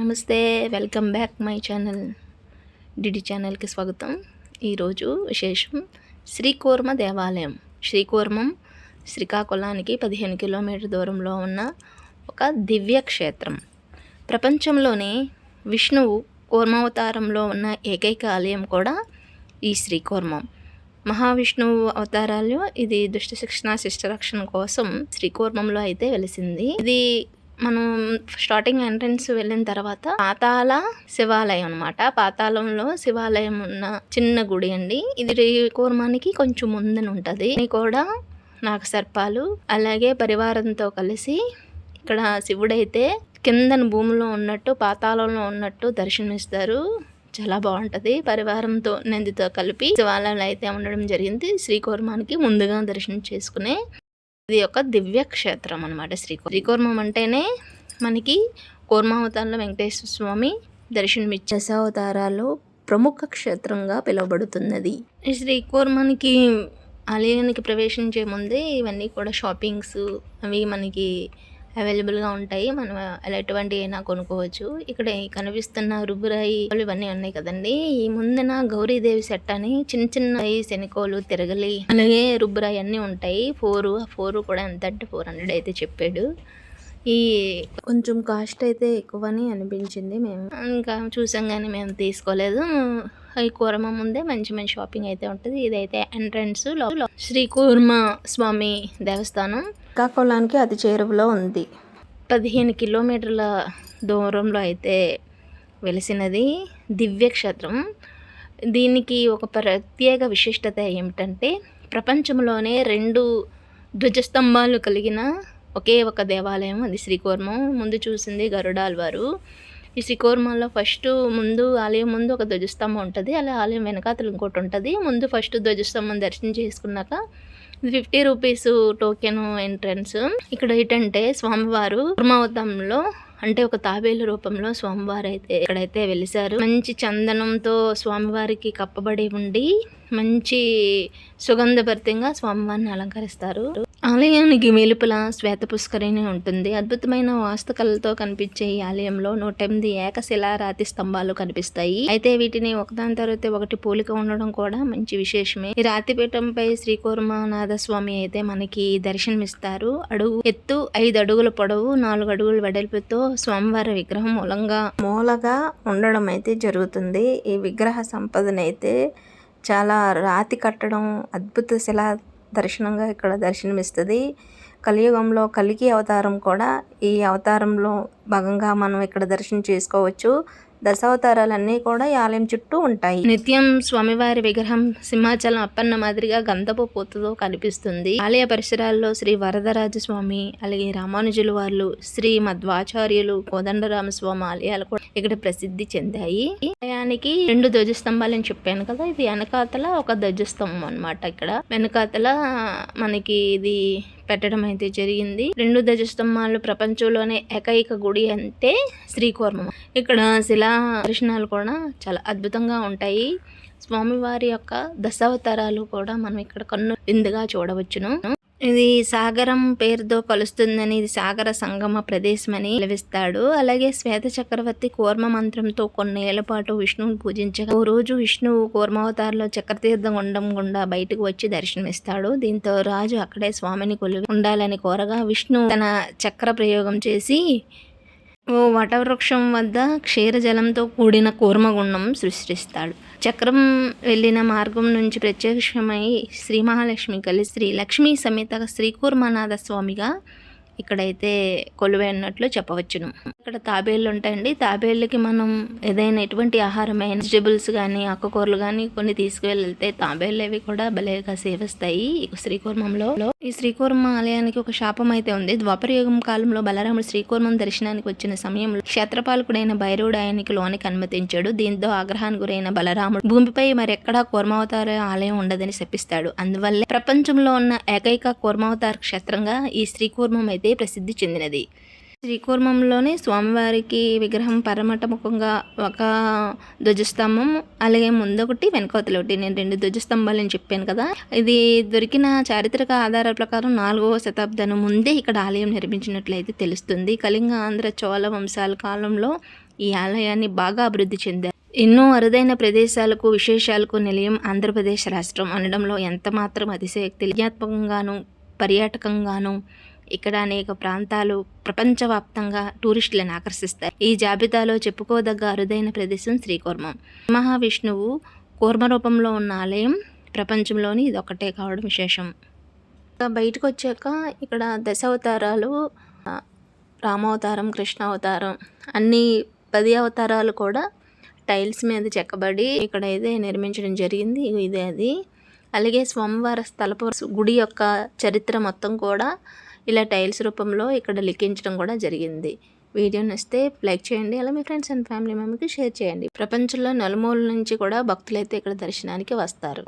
నమస్తే welcome back my channel D ఛానల్కి స్వాగతం. ఈరోజు విశేషం శ్రీకూర్మ దేవాలయం. శ్రీకూర్మం శ్రీకాకుళానికి పదిహేను కిలోమీటర్ దూరంలో ఉన్న ఒక దివ్య క్షేత్రం ప్రపంచంలోనే విష్ణువు కూర్మావతారంలో ఉన్న ఏకైక ఆలయం కూడా ఈ శ్రీకూర్మం. మహావిష్ణువు అవతారాలు ఇది దుష్ట శిక్షణ శిష్ట రక్షణ కోసం శ్రీకూర్మంలో అయితే వెలిసింది. ఇది మనం స్టార్టింగ్ ఎంట్రన్స్ వెళ్ళిన తర్వాత పాతాల శివాలయం అనమాట పాతాళంలో శివాలయం ఉన్న చిన్న గుడి అండి. ఇది కూర్మానికి కొంచెం ముందున ఉంటుంది. ఇది కూడా నాకు సర్పాలు అలాగే పరివారంతో కలిసి ఇక్కడ శివుడైతే కిందన భూమిలో ఉన్నట్టు పాతాళంలో ఉన్నట్టు దర్శనమిస్తారు. చాలా బాగుంటుంది. పరివారంతో నందితో కలిపి శివాలయాలు అయితే ఉండడం జరిగింది. శ్రీకూర్మానికి ముందుగా దర్శనం చేసుకునే ఇది ఒక దివ్య క్షేత్రం అనమాట శ్రీకూర్ శ్రీకూర్మం అంటేనే మనకి కూర్మావతారంలో వెంకటేశ్వర స్వామి దర్శనమిచ్చే దశావతారాలు ప్రముఖ క్షేత్రంగా పిలువబడుతున్నది. శ్రీకూర్మానికి ఆలయానికి ప్రవేశించే ముందే ఇవన్నీ కూడా షాపింగ్స్ అవి మనకి అవైలబుల్గా ఉంటాయి. మనం ఎటువంటి అయినా కొనుక్కోవచ్చు. ఇక్కడ కనిపిస్తున్న రుబ్బురాయి ఇవన్నీ ఉన్నాయి కదండి. ఈ ముందున గౌరీదేవి సెట్ అని చిన్న చిన్న శనికోలు తిరగలి అలాగే రుబ్బురాయి అన్నీ ఉంటాయి. ఫోర్ ఫోర్ కూడా ఎంత అంటే ఫోర్ హండ్రెడ్ అయితే చెప్పాడు. ఈ కొంచెం కాస్ట్ అయితే ఎక్కువ అని అనిపించింది. మేము ఇంకా చూసాం కానీ మేము తీసుకోలేదు. ఈ కూరమ ముందే మంచి మంచి షాపింగ్ అయితే ఉంటుంది. ఇదైతే ఎంట్రన్స్ శ్రీ కూర్మ స్వామి దేవస్థానం. శ్రీకాకుళానికి అతి చేరువలో ఉంది. పదిహేను కిలోమీటర్ల దూరంలో అయితే వెలిసినది దివ్య క్షేత్రం దీనికి ఒక ప్రత్యేక విశిష్టత ఏమిటంటే ప్రపంచంలోనే రెండు ధ్వజస్తంభాలు కలిగిన ఒకే ఒక దేవాలయం అది శ్రీకూర్మం ముందు చూసింది గరుడాల్ వారు ఈ శ్రీకూర్మంలో ఫస్ట్ ముందు ఆలయం ముందు ఒక ధ్వజస్తంభం ఉంటుంది. అలా ఆలయం వెనకాతలు ఇంకోటి ఉంటుంది. ముందు ఫస్ట్ ధ్వజస్తంభం దర్శనం చేసుకున్నాక ఫిఫ్టీ రూపీస్ టోకెన్ ఎంట్రన్స్. ఇక్కడ ఏంటంటే స్వామివారు కుర్మావతంలో అంటే ఒక తాబేలు రూపంలో స్వామివారు అయితే ఇక్కడైతే వెలిసారు మంచి చందనంతో స్వామివారికి కప్పబడి ఉండి మంచి సుగంధభరితంగా స్వామివారిని అలంకరిస్తారు. ఆలయానికి వెలుపల శ్వేత పుష్కరిణి ఉంటుంది. అద్భుతమైన వాస్తుకలతో కనిపించే ఈ ఆలయంలో నూట ఎనిమిది ఏకశిలా రాతి స్తంభాలు కనిపిస్తాయి. అయితే వీటిని ఒకదాని తర్వాత ఒకటి పోలిక ఉండడం కూడా మంచి విశేషమే. ఈ రాతిపీఠంపై శ్రీకూర్మనాథ స్వామి అయితే మనకి దర్శనమిస్తారు. అడుగు ఎత్తు ఐదు అడుగుల పొడవు నాలుగు అడుగుల వెడల్పుతో స్వామివారి విగ్రహం మూలంగా మూలగా ఉండడం అయితే జరుగుతుంది. ఈ విగ్రహ సంపదనైతే చాలా రాతి కట్టడం అద్భుత శిలా దర్శనంగా ఇక్కడ దర్శనమిస్తుంది. కలియుగంలో కలికి అవతారం కూడా ఈ అవతారంలో భాగంగా మనం ఇక్కడ దర్శనం చేసుకోవచ్చు. దశావతారాలన్నీ కూడా ఈ ఆలయం చుట్టూ ఉంటాయి. నిత్యం స్వామివారి విగ్రహం సింహాచలం అప్పన్న మాదిరిగా గంధపు పూతతో కనిపిస్తుంది. ఆలయ పరిసరాల్లో శ్రీ వరదరాజ స్వామి అలాగే రామానుజుల వార్లు శ్రీ మధ్వాచార్యులు కోదండరామస్వామి ఆలయాలు కూడా ఇక్కడ ప్రసిద్ధి చెందాయి. ఆలయానికి రెండు ధ్వజస్తంభాలని చెప్పాను కదా ఇది వెనకాతల ఒక ధ్వజస్తంభం అనమాట ఇక్కడ. వెనకాతల మనకి ఇది పెట్టడం అయితే జరిగింది. రెండు ధ్వజస్తంభాలు ప్రపంచంలోనే ఏకైక గుడి అంటే శ్రీకూర్మం. ఇక్కడ శిలా దర్శనాలు కూడా చాలా అద్భుతంగా ఉంటాయి. స్వామివారి యొక్క దశావతారాలు కూడా మనం ఇక్కడ కన్ను విందుగా చూడవచ్చును. ఇది సాగరం పేరుతో కలుస్తుందని ఇది సాగర సంగమ ప్రదేశం అని నిలవిస్తాడు అలాగే శ్వేత చక్రవర్తి కూర్మ మంత్రంతో కొన్నేళ్ళ పాటు విష్ణువుని పూజించగా ఓ రోజు విష్ణువు కూర్మావతారలో చక్రతీర్థం ఉండం గుండా బయటకు వచ్చి దర్శనమిస్తాడు. దీంతో రాజు అక్కడే స్వామిని కొలివి ఉండాలని కోరగా విష్ణు తన చక్ర ప్రయోగం చేసి ఓ వటవృక్షం వద్ద క్షీరజలంతో కూడిన కూర్మగుండం సృష్టిస్తాడు. చక్రం వెళ్ళిన మార్గం నుంచి ప్రత్యక్షమై శ్రీ మహాలక్ష్మి కలిసి శ్రీ లక్ష్మీ సమేత శ్రీ కూర్మనాథ స్వామిగా ఇక్కడైతే కొలువై అన్నట్లు చెప్పవచ్చును. ఇక్కడ తాబేళ్ళు ఉంటాయండి. తాబేళ్ళకి మనం ఏదైనా ఎటువంటి ఆహారమైన వెజిటబుల్స్ కానీ ఆకుకూరలు కానీ కొన్ని తీసుకువెళ్తే తాబేళ్ళు అవి కూడా భలేగా సేవిస్తాయి శ్రీకూర్మంలో ఈ శ్రీకూర్మ ఆలయానికి ఒక శాపం అయితే ఉంది. ద్వాపరయుగం కాలంలో బలరాముడు శ్రీకూర్మం దర్శనానికి వచ్చిన సమయంలో క్షేత్రపాలకుడైన భైరవుడు ఆయనకి లోనికి అనుమతించాడు. దీంతో ఆగ్రహానికి గురైన బలరాముడు భూమిపై మరెక్కడా కూర్మావతార ఆలయం ఉండదని శపిస్తాడు. అందువల్లే ప్రపంచంలో ఉన్న ఏకైక కూర్మావతార క్షేత్రంగా ఈ శ్రీకూర్మం అయితే ప్రసిద్ధి చెందినది. శ్రీకూర్మంలోనే స్వామివారికి విగ్రహం పరమటముఖంగా ఒక ధ్వజస్తంభం అలాగే ముందొకటి వెనకవతలు ఒకటి. నేను రెండు ధ్వజస్తంభాలని చెప్పాను కదా. ఇది దొరికిన చారిత్రక ఆధారాల ప్రకారం నాలుగవ శతాబ్దం ముందే ఇక్కడ ఆలయం నిర్మించినట్లయితే తెలుస్తుంది. కళింగ ఆంధ్ర చోళ వంశాల కాలంలో ఈ ఆలయాన్ని బాగా అభివృద్ధి చెందారు. ఎన్నో అరుదైన ప్రదేశాలకు విశేషాలకు నిలయం ఆంధ్రప్రదేశ్ రాష్ట్రం అనడంలో ఎంతమాత్రం అతిశయక్తి విజ్ఞాత్మకంగాను పర్యాటకంగాను ఇక్కడ అనేక ప్రాంతాలు ప్రపంచవ్యాప్తంగా టూరిస్టులను ఆకర్షిస్తాయి. ఈ జాబితాలో చెప్పుకోదగ్గ అరుదైన ప్రదేశం శ్రీకూర్మం. మహావిష్ణువు కూర్మ రూపంలో ఉన్న ఆలయం ప్రపంచంలోని ఇది ఒకటే కావడం విశేషం. బయటకు వచ్చాక ఇక్కడ దశావతారాలు రామావతారం కృష్ణావతారం అన్ని పది అవతారాలు కూడా టైల్స్ మీద చెక్కబడి ఇక్కడ అయితే నిర్మించడం జరిగింది. ఇదే అది. అలాగే స్వామివార స్థలపు గుడి యొక్క చరిత్ర మొత్తం కూడా ఇలా టైల్స్ రూపంలో ఇక్కడ లిఖించడం కూడా జరిగింది. వీడియో నచ్చితే లైక్ చేయండి అలా మీ ఫ్రెండ్స్ అండ్ ఫ్యామిలీ మెంబర్కి షేర్ చేయండి. ప్రపంచంలో నలుమూల నుంచి కూడా భక్తులైతే ఇక్కడ దర్శనానికి వస్తారు.